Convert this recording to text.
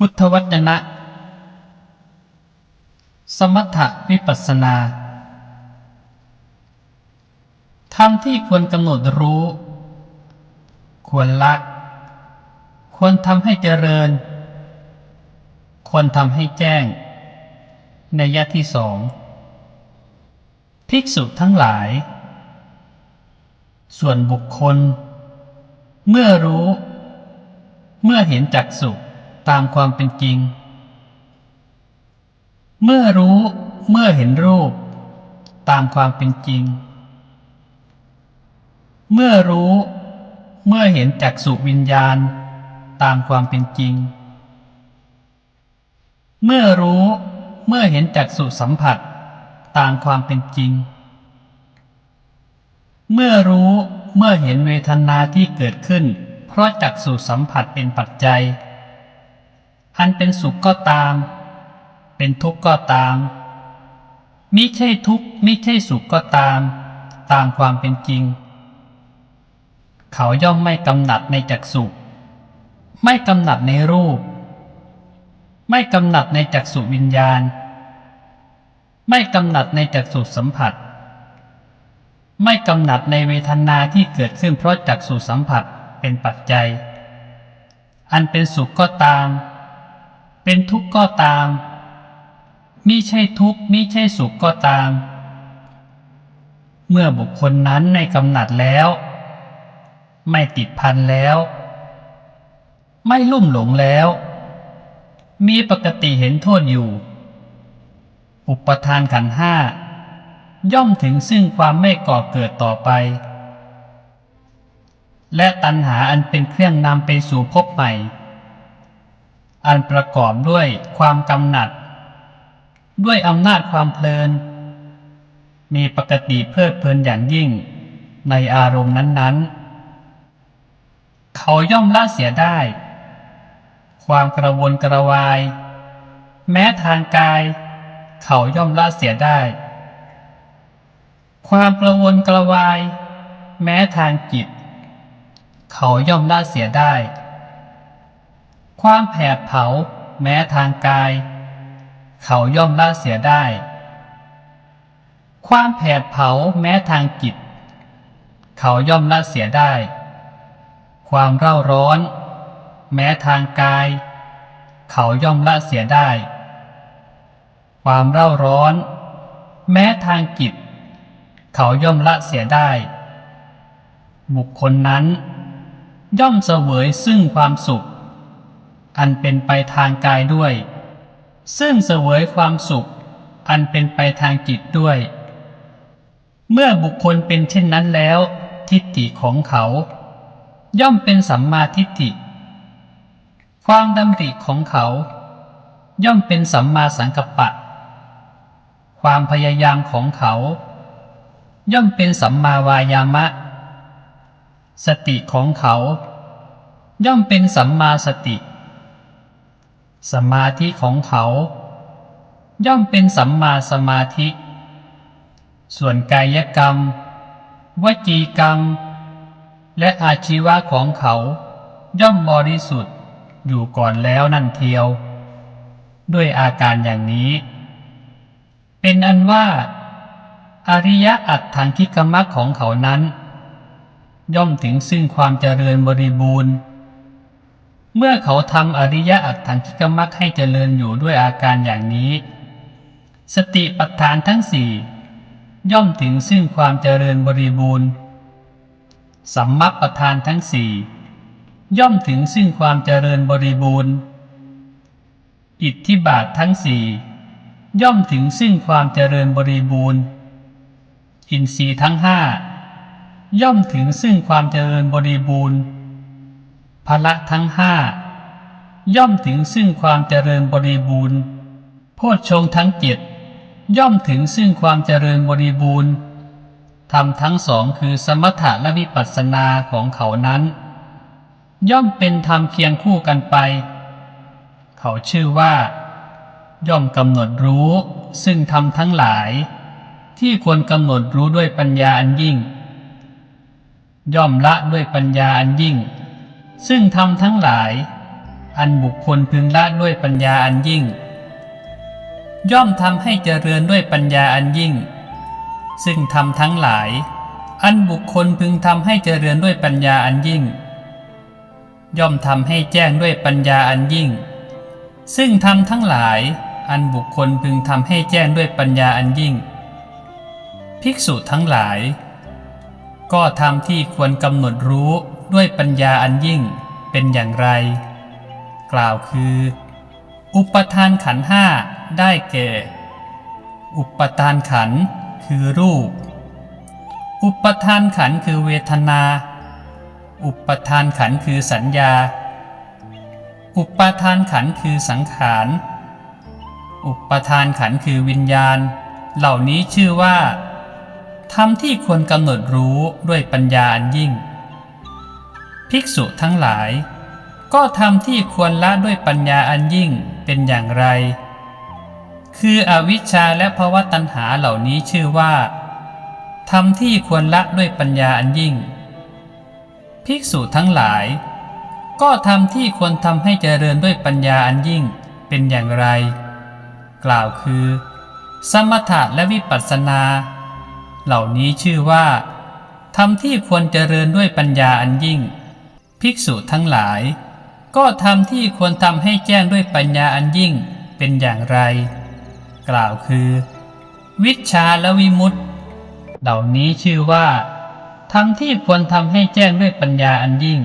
พุทธวจนะ สมถะวิปัสนาธรรมที่ควรกำหนดรู้ ควรละควรทำให้เจริญ ควรทำให้แจ้ง ในยะที่สอง ภิกษุทั้งหลาย ส่วนบุคคล เมื่อรู้ เมื่อเห็นจักสุ ตามความเป็นจริง เมื่อรู้เมื่อเห็นรูป ตามความเป็นจริง เมื่อรู้ เมื่อเห็นจักสุวิญญาณ ตามความเป็นจริง เมื่อรู้เมื่อเห็นจักสุสัมผัส ตามความเป็นจริง เมื่อรู้เมื่อเห็นเวทนาที่เกิดขึ้น เพราะจักสุสัมผัสเป็นปัจจัย อันเป็นสุขก็ตาม เป็นทุกข์ก็ตามมิใช่ทุกข์มิใช่สุขก็ตาม ตามความเป็นจริง เขาย่อมไม่กำหนัดในจักสุไม่กำหนัดในรูป ไม่กำหนัดในจักสุวิญญาณ ไม่กำหนัดในจักสุสัมผัส ไม่กำหนัดในเวทนาที่เกิดขึ้นเพราะจักสุสัมผัสเป็นปัจจัย อันเป็นสุขก็ตาม เป็นทุกข์ก็ตามมิใช่ทุกข์มิใช่สุขก็ตาม เมื่อบุคคลนั้นในกำหนัดแล้ว ไม่ติดพันแล้ว ไม่ลุ่มหลงแล้ว มีปกติเห็นโทษอยู่ อุปทานขันห้า ย่อมถึงซึ่งความไม่ก่อเกิดต่อไป และตัณหาอันเป็นเครื่องนำไปสู่ภพใหม่ อันประกอบด้วยความกำหนัด ด้วยอำนาจความเพลิน มีปกติเพลิดเพลินอย่างยิ่งในอารมณ์นั้นๆ เขาย่อมละเสียได้ ความกระวนกระวาย แม้ทางกาย เขาย่อมละเสียได้ ความกระวนกระวาย แม้ทางจิต เขาย่อมละเสียได้ ความแผดเผาแม้ทางกาย เขาย่อมละเสียได้ ความแผดเผาแม้ทางจิต เขาย่อมละเสียได้ ความเร่าร้อน แม้ทางกาย เขาย่อมละเสียได้ ความเร่าร้อน แม้ทางจิต เขาย่อมละเสียได้ บุคคลนั้น ย่อมเสวยซึ่งความสุข อันเป็นไปทางกายด้วย ซึ่งเสวยความสุข อันเป็นไปทางจิตด้วย เมื่อบุคคลเป็นเช่นนั้นแล้ว ทิฏฐิของเขา ย่อมเป็นสัมมาทิฏฐิ ความดำริของเขา ย่อมเป็นสัมมาสังกัปปะ ความพยายามของเขา ย่อมเป็นสัมมาวายามะ สติของเขาย่อมเป็นสัมมาสติ สมาธิของเขา ย่อมเป็นสัมมาสมาธิ ส่วนกายกรรม วจีกรรม และอาชีวะของเขา ย่อมบริสุทธิ์อยู่ก่อนแล้วนั่นเทียว ด้วยอาการอย่างนี้ เป็นอันว่า อริยอัตถังคิกมรรคของเขานั้น ย่อมถึงซึ่งความเจริญบริบูรณ์ เมื่อเขาทำอริยอัตถังคิกมรรคให้เจริญอยู่ด้วยอาการอย่างนี้ สติปัฏฐานทั้งสี่ย่อมถึงซึ่งความเจริญบริบูรณ์สัมมัปประธานทั้งสี่ย่อมถึงซึ่งความเจริญบริบูรณ์ อิทธิบาททั้งสี่ย่อมถึงซึ่งความเจริญบริบูรณ์ อินทรีย์ทั้งห้าย่อมถึงซึ่งความเจริญบริบูรณ์ พละทั้งห้าย่อมถึงซึ่งความเจริญบริบูรณ์โพชฌงทั้งเจ็ดย่อมถึงซึ่งความเจริญบริบูรณ์ธรรมทั้งสองคือสมถะและวิปัสสนาของเขานั้น ย่อมเป็นธรรมเคียงคู่กันไป เขาชื่อว่า ย่อมกำหนดรู้ ซึ่งธรรมทั้งหลาย ที่ควรกำหนดรู้ด้วยปัญญาอันยิ่ง ย่อมละด้วยปัญญาอันยิ่ง ซึ่งธรรมทั้งหลาย อันบุคคลพึงละด้วยปัญญาอันยิ่ง ย่อมทำให้เจริญด้วยปัญญาอันยิ่ง ซึ่งทำทั้งหลาย อันบุคคลพึงทำให้เจริญด้วยปัญญาอันยิ่ง ย่อมทำให้แจ้งด้วยปัญญาอันยิ่ง ซึ่งทำทั้งหลาย อันบุคคลพึงทำให้แจ้งด้วยปัญญาอันยิ่ง ภิกษุทั้งหลาย ก็ทำที่ควรกำหนดรู้ ด้วยปัญญาอันยิ่งเป็นอย่างไร กล่าวคือ อุปทานขันห้าได้แก่ อุปทานขันคือรูป อุปทานขันคือเวทนา อุปทานขันคือสัญญา อุปทานขันคือสังขารอุปทานขันคือวิญญาณ เหล่านี้ชื่อว่าธรรมที่ควรกำหนดรู้ด้วยปัญญาอันยิ่ง ภิกษุทั้งหลาย ก็ทำที่ควรละด้วยปัญญาอันยิ่งเป็นอย่างไร คืออวิชชาและภวะตัณหาเหล่านี้ชื่อว่าทำที่ควรละด้วยปัญญาอันยิ่ง ภิกษุทั้งหลาย ก็ทำที่ควรทำให้เจริญด้วยปัญญาอันยิ่งเป็นอย่างไร กล่าวคือ สมถะและวิปัสสนา เหล่านี้ชื่อว่าทำที่ควรเจริญด้วยปัญญาอันยิ่ง ภิกษุทั้งหลาย ก็ทำที่ควรทำให้แจ้งด้วยปัญญาอันยิ่งเป็นอย่างไร กล่าวคือ วิชาและวิมุตติเหล่านี้ชื่อว่าทำที่ควรทำให้แจ้งด้วยปัญญาอันยิ่ง